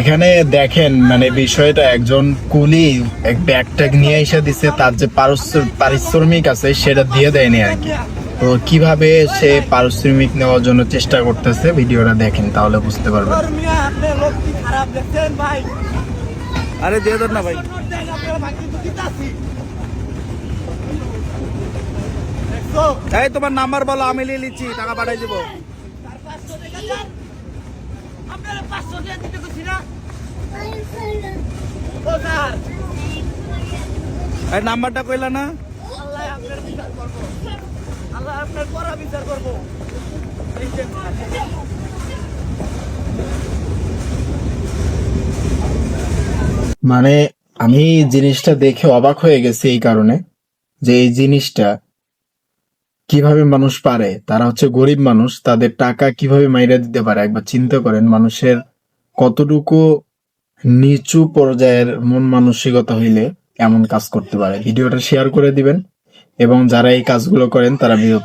এখানে দেখেন মানে বিষয়টা একজন কুলি এক ব্যাগটাগ নিয়ে এসে দিছে তার যে পারিশ্রমিক আছে সেটা দিয়ে দেয়নি আর কি। তো কীভাবে সে পারিশ্রমিক নেওয়ার জন্য চেষ্টা করতেছে ভিডিওটা দেখেন তাহলে বুঝতে পারবেন। আরে দিয়ে দেন না ভাই। এই তোমার নাম্বার বলো আমি নিয়ে নিচ্ছি টাকা পাঠাই দিব। নাম্বারটা কইলা না? মানে আমি জিনিসটা দেখে অবাক হয়ে গেছি এই কারণে যে এই জিনিসটা কীভাবে মানুষ পারে। তারা হচ্ছে গরিব মানুষ তাদের টাকা কীভাবে মাইরা দিতে পারে? একবার চিন্তা করেন মানুষের কতটুকু নিচু পর্যায়ের মন মানসিকতা হইলে এমন কাজ করতে পারে। ভিডিওটা শেয়ার করে দিবেন এবং যারা এই কাজগুলো করেন, তারা বিরত